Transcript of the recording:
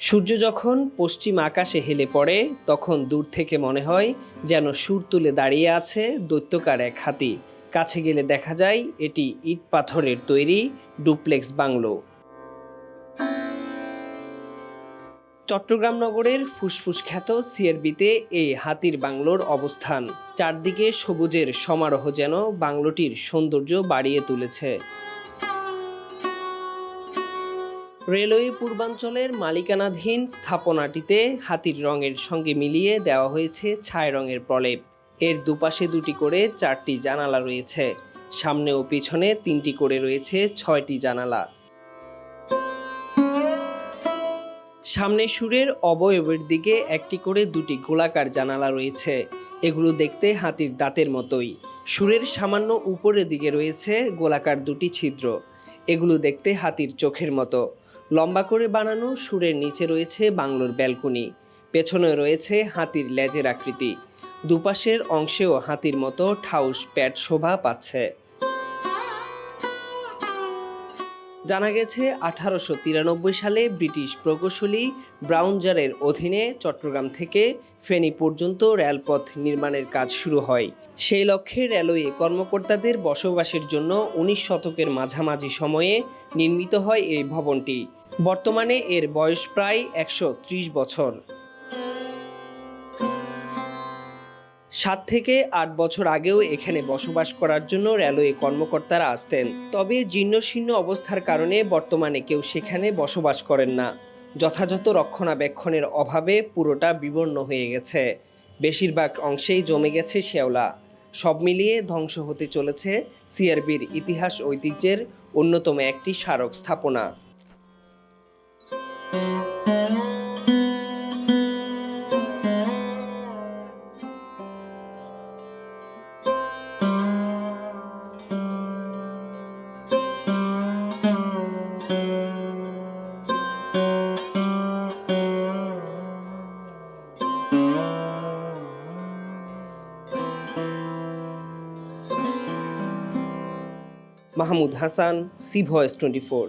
সূর্য যখন পশ্চিম আকাশে হেলে পড়ে, তখন দূর থেকে মনে হয় যেন সুর তুলে দাঁড়িয়ে আছে দৈত্যকার এক হাতি। কাছে গেলে দেখা যায় এটি ইট পাথরের তৈরি ডুপ্লেক্স বাংলো। চট্টগ্রাম নগরের ফুসফুস খ্যাত সিআরবিতে এই হাতির বাংলোর অবস্থান। চারদিকে সবুজের সমারোহ যেন বাংলোটির সৌন্দর্য বাড়িয়ে তুলেছে। রেলওয়ে পূর্বাঞ্চলের মালিকানাধীন স্থাপনাটিতে হাতির রঙের সঙ্গে মিলিয়ে দেওয়া হয়েছে ছায় রঙের প্রলেপ। এর দুপাশে দুটি করে চারটি জানালা রয়েছে। সামনে ও পিছনে তিনটি করে রয়েছে ছয়টি জানালা। সামনে সুরের অবয়বের দিকে একটি করে দুটি গোলাকার জানালা রয়েছে। এগুলো দেখতে হাতির দাঁতের মতোই। সুরের সামান্য উপরের দিকে রয়েছে গোলাকার দুটি ছিদ্র। এগুলো দেখতে হাতির চোখের মতো। লম্বা করে বানানো সুরের নিচে রয়েছে বাংলোর ব্যালকনি পেছনে রয়েছে হাতির লেজের আকৃতি। দুপাশের অংশেও হাতির মতো ঠাউস প্যাট শোভা পাচ্ছে। জানা গেছে আঠারোশো তিরানব্বই সালে ব্রিটিশ প্রকৌশলী ব্রাউনজারের অধীনে চট্টগ্রাম থেকে ফেনী পর্যন্ত রেলপথ নির্মাণের কাজ শুরু হয়। সেই লক্ষ্যে রেলওয়ে কর্মকর্তাদের বসবাসের জন্য উনিশ শতকের মাঝামাঝি সময়ে নির্মিত হয় এই ভবনটি। বর্তমানে এর বয়স প্রায় একশো ত্রিশ বছর। সাত থেকে আট বছর আগেও এখানে বসবাস করার জন্য রেলওয়ে কর্মকর্তারা আসতেন। তবে জীর্ণশীর্ণ অবস্থার কারণে বর্তমানে কেউ সেখানে বসবাস করেন না। যথাযথ রক্ষণাবেক্ষণের অভাবে পুরোটা বিবর্ণ হয়ে গেছে। বেশিরভাগ অংশেই জমে গেছে শেওলা সব মিলিয়ে ধ্বংস হতে চলেছে সিআরবির ইতিহাস ঐতিহ্যের অন্যতম একটি স্মারক স্থাপনা। Mahmud Hasan C voice twenty four.